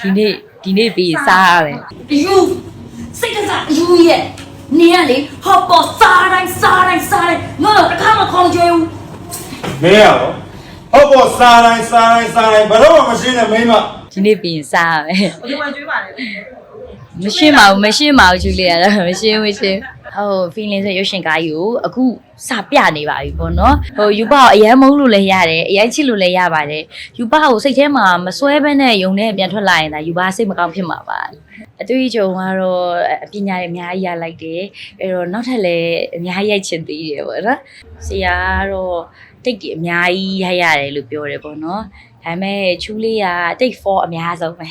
ဒီနေ့ဒီနေ့ပြီးစားရတယ်အယူစိတ်ကစားအယူရဲ့နေရလေဟော့ပေါ်စားတိုင်းစားတိုင်းစားတိုင်းငါတော့တစ်ခါမှခေါင်းကျွေးဘူးမင်းရောဟုတ်ပေါ်စားတိုင်းစားတိုင်းစားတိုင်းဘယ်တော့မှမရှင်းနဲ့မိမဒီနေ့ပြီးစားရမယ်ဒီမှာကျွေးပါလေမရှင်းပါဘူးမရှင်းပါဘူးဂျူလီယာတော့မရှင်းမရှင်း ဟုတ် feeling ဆိုရုပ်ရှင်ကားကြီးကိုအခုစပြနေပါပြီပေါ့နော်ဟိုယူပါကိုအရန်မုန်းလို့လည်းရတယ်အရန်ချစ်လို့လည်းရပါတယ်ယူပါကိုစိတ်ထဲမှာမစွဲဘဲနဲ့ယုံနဲ့ပြန်ထွက်လာရင်ဒါယူပါစိတ်မကောင်းဖြစ်မှာပါအတွေ့အကြုံကတော့အပညာတွေအများကြီးရလိုက်တယ်အဲ့တော့နောက်ထပ်လည်းအများကြီးရိုက်ချင်သေးတယ်ပေါ့နော်ဆရာကတော့တိတ်ကြီးအများကြီးရိုက်ရတယ်လို့ပြောတယ်ပေါ့နော်ဒါပေမဲ့ချူလေးကတိတ် for အများဆုံးပဲ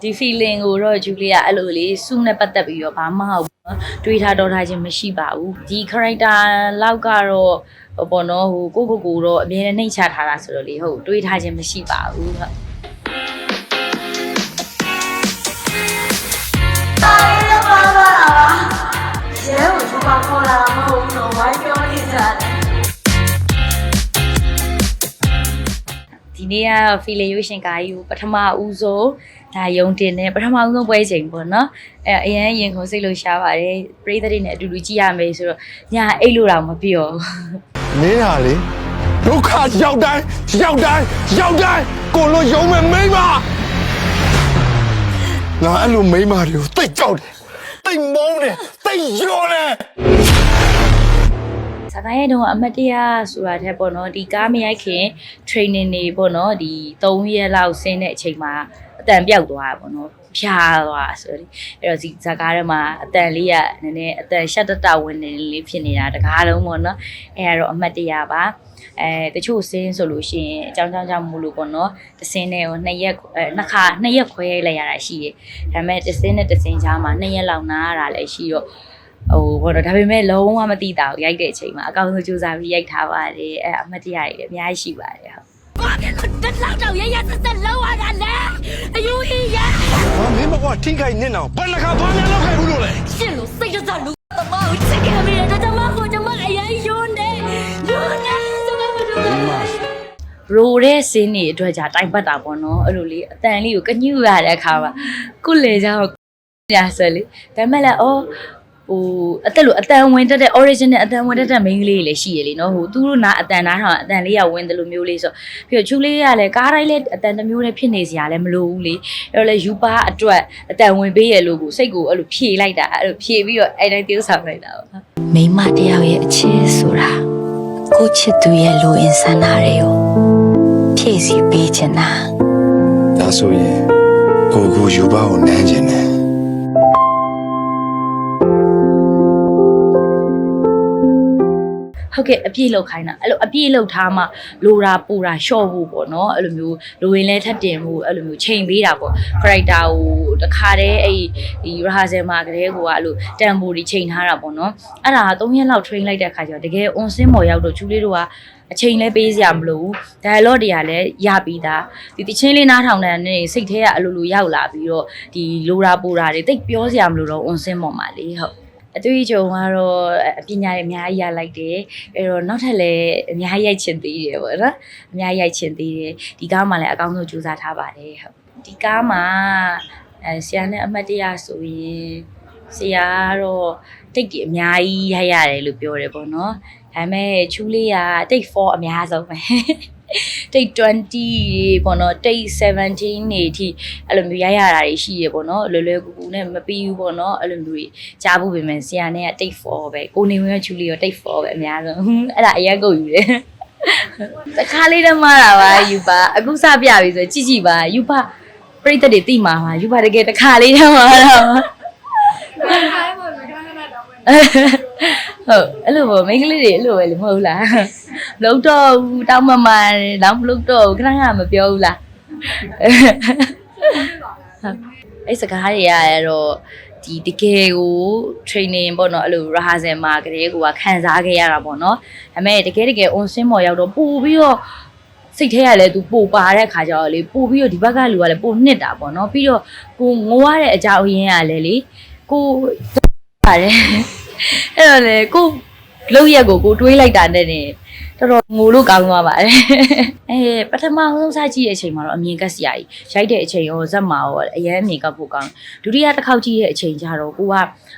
ဒီ feeling ကိုတော့ချူလေးကအဲ့လိုလေးစုနဲ့ပတ်သက်ပြီးတော့ဘာမှမဟုတ်ဘူးနော်တွေးထားတော့ထားခြင်းမရှိပါဘူးဒီ character လောက်ကတော့ဟိုပေါ့နော်ဟိုကိုကိုကိုတော့အမြဲတမ်းနှိမ့်ချထားတာဆိုတော့လေဟုတ်တွေးထားခြင်းမရှိပါဘူးဟုတ် နေ့က affiliation ကားကြီးကိုပထမဦးဆုံးဒါယုံတင်တဲ့ပထမဦးဆုံးပွဲချိန်ပေါ့နော်အဲအရင်ရင်ခုန်စိတ်လို့ရှားပါတယ်ပရိသတ်တွေနဲ့အတူတူကြည့်ရမယ်ဆိုတော့ညာအိတ်လို့တော့မပြောဘူးမင်းဟာလေဒုက္ခရောက်တိုင်းရောက်တိုင်းရောက်တိုင်းကိုလိုယုံမဲ့မိန်းမငါအဲ့လိုမိန်းမတွေကိုတိတ်ကြောက်တယ်တိတ်မုန်းတယ်တိတ်ယွန်းတယ် စကိုင်းရဲ့တုန်းကအမတ်တရဆိုတာတဲ့ပေါ့နော်ဒီကားမရိုက်ခင် training တွေပေါ့နော်ဒီ3ရက်လောက်ဆင်းတဲ့အချိန်မှာအတန်ပြောက်သွားတာပေါ့နော်ဖြာသွားဆိုတော့အဲ့တော့ဒီဇာကားထဲမှာအတန်လေးကနည်းနည်းအတန်ရှက်တတဝင်နေလေးဖြစ်နေတာတကားလုံးပေါ့နော်အဲ့ဒါတော့အမတ်တရပါအဲတချို့ဆင်းဆိုလို့ရှိရင်အကြောင်းကြောင်းကြောင့်မို့လို့ပေါ့နော်တစင်းနဲ့ကိုနှစ်ရက်အဲနှစ်ခါနှစ်ရက်ခွဲလိုက်ရတာရှိတယ်ဒါပေမဲ့တစင်းနဲ့တစင်းကြားမှာနှစ်ရက်လောက်နားရတာလည်းရှိတော့ ဟိုဘောတော့ဒါပေမဲ့လုံးဝမသိတာကိုရိုက်တဲ့အချိန်မှာအကောင်းဆုံးစူးစမ်းပြီးရိုက်ထားပါတယ်အဲအမတ်တရတွေလည်းအများကြီးရှိပါတယ်ဟုတ်ဘာဖြစ်လို့တက်လောက်တော့ရရဆက်ဆက်လောက်ရတာလဲအယူကြီးရဟာမင်းမကွာထိခိုက်နေတော့ဘယ်နှခါဘာများလောက်ခဲ့ဘူးလို့လဲရှင်းလို့စိတ်ကစားလူသမားကိုချစ်ခဲ့ပြီတဲ့ကျမကိုကျမအရင်ယွန်းတယ်ယွန်းတယ်ကျမမတို့ရိုတဲ့စင်းတွေအတွက်じゃတိုင်ပတ်တာပေါ့နော်အဲ့လိုလေးအတန်လေးကိုကညှူရတဲ့အခါမှာကုလေကြောင့်ညာဆက်လေဒါပေမဲ့လည်းအော် ဟိုအသက်လို့အတန်ဝင်တက်တဲ့ original အတန်ဝင်တက်တဲ့ main ကလေးတွေလည်းရှိရလေနော်ဟိုသူတို့နာအတန်နားထောင်အတန်လေးကဝင်တယ်လို့မျိုးလေးဆိုပြီးတော့ချူလေးကလည်းကားတိုင်းလည်းအတန်တစ်မျိုးနဲ့ဖြစ်နေစရာလည်းမလိုဘူးလေအဲ့တော့လည်းယူပါအတွက်အတန်ဝင်ပေးရလို့ကိုစိတ်ကိုအဲ့လိုဖြေလိုက်တာအဲ့လိုဖြေပြီးတော့အဲ့တိုင်း tiêu ဆောင်လိုက်တာပေါ့မိမတယောက်ရဲ့အချစ်ဆိုတာကိုချစ်သူရဲ့လိုအင်ဆန္ဒတွေကိုဖြည့်ဆည်းပေးချင်တာဒါဆိုရင်ကိုကိုယူပါကိုနမ်းကျင်တယ် ဟုတ်ကဲ့အပြည့်လောက်ခိုင်းတာအဲ့လိုအပြည့်လောက်ထားမှလိုတာပူတာရှော့ဖို့ပေါ့နော်အဲ့လိုမျိုးလိုရင်လဲထပ်တင်ဖို့အဲ့လိုမျိုးချိန်ပေးတာပေါ့ character ကိုတခါတည်းအဲ့ဒီ rehearsal မှာကလေးကအဲ့လိုတန်ဖိုးတွေချိန်ထားတာပေါ့နော်အဲ့ဒါက3ရက်လောက် train လိုက်တဲ့ခါကျတော့တကယ် on scene ပေါ်ရောက်တော့ချူလေးတို့ကအချိန်လဲပေးစရာမလိုဘူး dialogue တွေကလည်းရပြီးသားဒီတချင်းလေးနားထောင်တဲ့နေ့စိတ်ထဲကအလိုလိုရောက်လာပြီးတော့ဒီလိုတာပူတာတွေတိတ်ပြောစရာမလိုတော့ on scene ပေါ်မှာလေဟုတ် အတွေ့အကြုံကတော့အပညာတွေအများကြီးရလိုက်တယ်အဲ့တော့နောက်ထပ်လည်းအများကြီးရိုက်ချင်သေးတယ်ပေါ့နော်အများကြီးရိုက်ချင်သေးတယ်ဒီကားမှာလည်းအကောင်းဆုံးကြိုးစားထားပါတယ်ဟုတ်ဒီကားမှာအဲဆရာနဲ့အမတ်တရဆိုရင်ဆရာကတော့တိတ်ကြီးအများကြီးရိုက်ရတယ်လို့ပြောတယ်ပေါ့နော်ဒါပေမဲ့ချူလေးကတိတ်4အများဆုံးပဲ တိတ်20ပေါ့နော်တိတ်17နေအထိအဲ့လိုမျိုးရိုက်ရတာတွေရှိရပေါ့နော်လွယ်လွယ်ကူကူနဲ့မပြီးဘူးပေါ့နော်အဲ့လိုမျိုးတွေကြားဖို့ပြင်မယ်ဆရာနဲ့ကတိတ်4ပဲကိုနေဝင်ကချူလေးရောတိတ်4ပဲအများဆုံးအဲ့ဒါအရက်ကုန်ယူတယ်တခါလေးတည်းမှားတာပါယူပါအခုစပြပြီဆိုကြည့်ကြည့်ပါယူပါပြိတ္တတွေတိမှာပါယူပါတကယ်တခါလေးတည်းမှားတာပါ ဟုတ်အဲ့လိုပေါ့မိန်းကလေးတွေအဲ့လိုပဲလေမဟုတ်လားမလုပ်တော့ဘူးတောင်းမမတယ်တော့မလုပ်တော့ဘူးခဏခဏမပြောဘူးလားအဲ့စကားတွေရရတော့ဒီတကယ်ကို training ပေါ့နော်အဲ့လို rehearsal မှာကလေးကခံစားခဲ့ရတာပေါ့နော်ဒါပေမဲ့တကယ်တကယ် on scene ပေါ်ရောက်တော့ပို့ပြီးတော့စိတ်ထဲကလည်း तू ပို့ပါတဲ့ခါကျတော့လေပို့ပြီးတော့ဒီဘက်ကလူကလည်းပို့နှစ်တာပေါ့နော်ပြီးတော့ကိုငိုရတဲ့အကြောင်းအရင်းကလည်းလေကိုပါတယ်အဲ့ တော့လေကိုလောက်ရက်ကိုကိုတွေးလိုက်တာနဲ့နေတော်တော်ငိုလို့ကောင်းသွားပါတယ်အဲပထမဆုံးစကြည့်တဲ့အချိန်မှာတော့အမြင်ကက်စရာကြီးရိုက်တဲ့အချိန်ရောဇက်မှာရောအရန်အမြင်ကပ်ဖို့ကောင်းဒုတိယတစ်ခေါက်ကြည့်တဲ့အချိန်ကျတော့ကိုက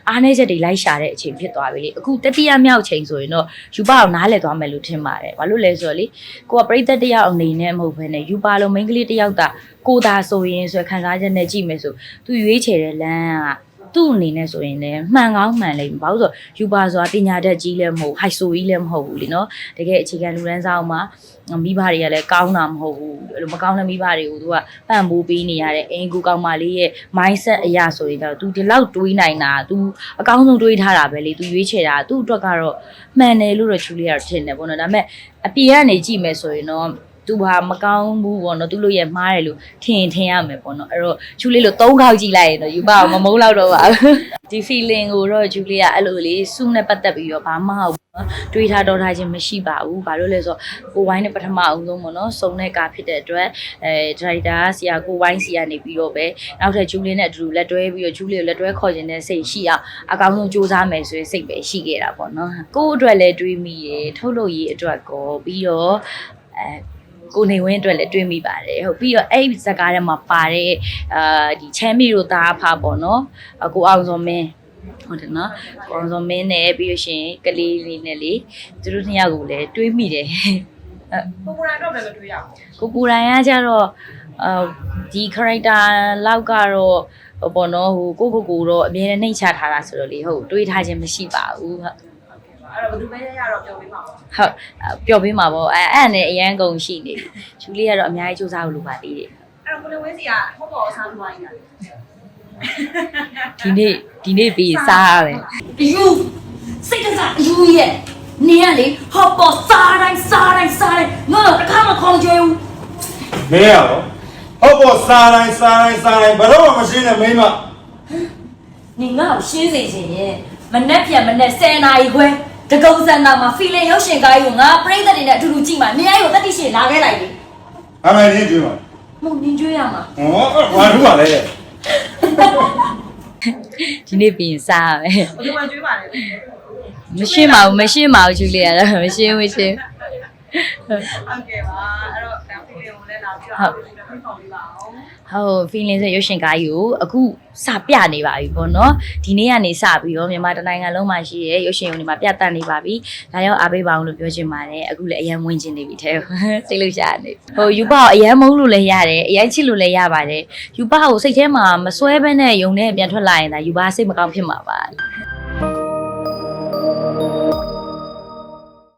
အားနေချက်တွေလိုက်ရှာတဲ့အချိန်ဖြစ်သွားပြီလေအခုတတိယမြောက်ချိန်ဆိုရင်တော့ယူပါအောင်နားလည်သွားမယ်လို့ထင်ပါတယ်ဘာလို့လဲဆိုတော့လေကိုကပရိသတ်တစ်ယောက်အနေနဲ့မဟုတ်ဘဲနဲ့ယူပါလုံးမိန်းကလေးတစ်ယောက်သာကိုသာဆိုရင်ဆိုခံစားချက်နဲ့ကြည့်မယ်ဆိုသူရွေးချယ်တဲ့လမ်းက သူ့အနေနဲ့ဆိုရင်လည်းမှန်ကောင်းမှန်လိမ့်မယ်။ဘာလို့ဆိုယူပါဆိုတာပညာတတ်ကြီးလည်းမဟုတ်ဟိုက်ဆိုကြီးလည်းမဟုတ်ဘူးလीနော်။တကယ်အခြေခံလူရန်ဆောင်မှာမိဘတွေကလည်းကောင်းတာမဟုတ်ဘူး။အဲ့လိုမကောင်းတဲ့မိဘတွေကိုသူကပံ့ပိုးပေးနေရတဲ့အင်ကူကောင်းမလေးရဲ့ mindset အရာဆိုရင်တော့ तू ဒီလောက်တွေးနိုင်တာ तू အကောင်းဆုံးတွေးထားတာပဲလေ तू ရွေးချယ်တာသူ့အတွက်ကတော့မှန်တယ်လို့တော့ချူလေးကတော့ထင်တယ်ပေါ့နော်။ဒါပေမဲ့အပြေကနေကြည့်မယ်ဆိုရင်တော့ သူဟာမကောင်းဘူးပေါ့နော်သူတို့ရဲ့မှားတယ်လို့ထင်ထင်ရမယ်ပေါ့နော်အဲ့တော့ဂျူလီလို့သုံးခေါက်ကြည့်လိုက်ရင်တော့ယူပါအောင်မမုန်းတော့တော့ပါဘူးဒီ feeling ကိုတော့ဂျူလီကအဲ့လိုလေးစုနဲ့ပတ်သက်ပြီးတော့ဘာမှမဟုတ်ဘူးနော်တွေးထားတော့ထားခြင်းမရှိပါဘူးဘာလို့လဲဆိုတော့ကိုဝိုင်းနဲ့ပထမအောင်ဆုံးပေါ့နော်စုံတဲ့ကားဖြစ်တဲ့အတွက်အဲဒရိုက်တာဆရာကိုဝိုင်းစီကနေပြီးတော့ပဲနောက်ထပ်ဂျူလီနဲ့အတူတူလက်တွဲပြီးတော့ဂျူလီကိုလက်တွဲခေါ်ခြင်းတဲ့စိတ်ရှိအောင်အကောင်းဆုံးစူးစမ်းမယ်ဆိုရင်စိတ်ပဲရှိခဲ့တာပေါ့နော်ကို့အတွက်လည်းတွေးမိတယ်ထုတ်လို့ရေးအတွက်ကောပြီးတော့အဲ ကိုနေဝင်းအတွက်လည်းတွေးမိပါတယ်ဟုတ်ပြီးတော့အဲ့ဒီဇာတ်ကားထဲမှာပါတဲ့အာဒီချမ်းမီတို့သားဖာပေါ့နော်အကိုအောင်စောမင်းဟုတ်တယ်နော်ကိုအောင်စောမင်းနဲ့ပြီးလို့ရှရင်ကလေးလေးနဲ့လေသူတို့နှစ်ယောက်ကိုလည်းတွေးမိတယ်ကိုကိုရိုင်းတော့လည်းမတွေ့ရဘူးကိုကိုရိုင်းကကြတော့အာဒီ character လောက်ကတော့ဟိုပေါ့နော်ဟိုကိုကိုကိုတော့အမြဲတမ်းနှိမ့်ချထားတာဆိုတော့လေဟုတ်တွေးထားခြင်းမရှိပါဘူးဟုတ် အဲ့တော့ဘယ်သူပဲရတော့ပြောပေးပါဦးဟုတ်အဲ့ပျော်ပေးမှာပေါ့အဲအဲ့ဒါနဲ့အရန်ကုန်ရှိနေပြီဂျူလီကတော့အများကြီးစူးစမ်းလို့လိုပါသေးတယ်အဲ့တော့ကိုလေးဝင်းစီကဟောပေါ်အစားသွားနေတာဒီနေ့ဒီနေ့ပြီးစားရတယ် အယူစိတ်တစားအယူရဲ့နင်ကလေဟောပေါ်စားတိုင်းစားတိုင်းစားတိုင်းငါတော့တစ်ခါမှခေါင်းကျွေးဘူးမင်းရောဟုတ်ပေါ်စားတိုင်းစားတိုင်းစားတိုင်းဘယ်တော့မှမရှိနဲ့မင်းမနင်ငါ့ကိုရှင်းစေချင်ရဲ့မနဲ့ပြန်မနဲ့10နာရီခွဲ တကုံစံနာမှာဖီလင်ရုပ်ရှင်ကားကြီးကိုငါပြိဿတွေနဲ့အတူတူကြည့်မှာနင်အဲ့ကိုတက်တိရှင်လာခဲ့လိုက်လေအမေကြီးကြွေးပါမဟုတ်နင်ကျွေးရမှာဟောဘာလို့ပါလဲဒီနေ့ပြီးရင်စားရမယ်ဘယ်သူမှကျွေးပါနဲ့မရှင်းပါဘူးမရှင်းပါဘူးဂျူလီယာတော့မရှင်းဘူးရှင်းဟုတ်ကဲ့ပါအဲ့တော့ဒါဖီလင်ကိုလည်းလာပြအောင်ဖိတ်ခေါ်ပေးပါအောင် ဟုတ် feeling ဆိုရုပ်ရှင်ကားကြီးကိုအခုစပြနေပါပြီပေါ့နော်ဒီနေ့ကနေစပြီးတော့မြန်မာတိုင်းနိုင်ငံလုံးမှာရှိတဲ့ရုပ်ရှင်ရုံတွေမှာပြသနေပါပြီဒါရောက်အားပေးပါအောင်လို့ပြောချင်ပါတယ်အခုလည်းအရန်ဝင်ချင်နေပြီတဲ့စိတ်လို့ရှာနေဟိုယူပါကိုအရန်မုန်းလို့လည်းရတယ်အရန်ချစ်လို့လည်းရပါတယ်ယူပါကိုစိတ်ထဲမှာမစွဲဘဲနဲ့ယုံနဲ့ပြန်ထွက်လာရင်ဒါယူပါစိတ်မကောင်းဖြစ်မှာပါ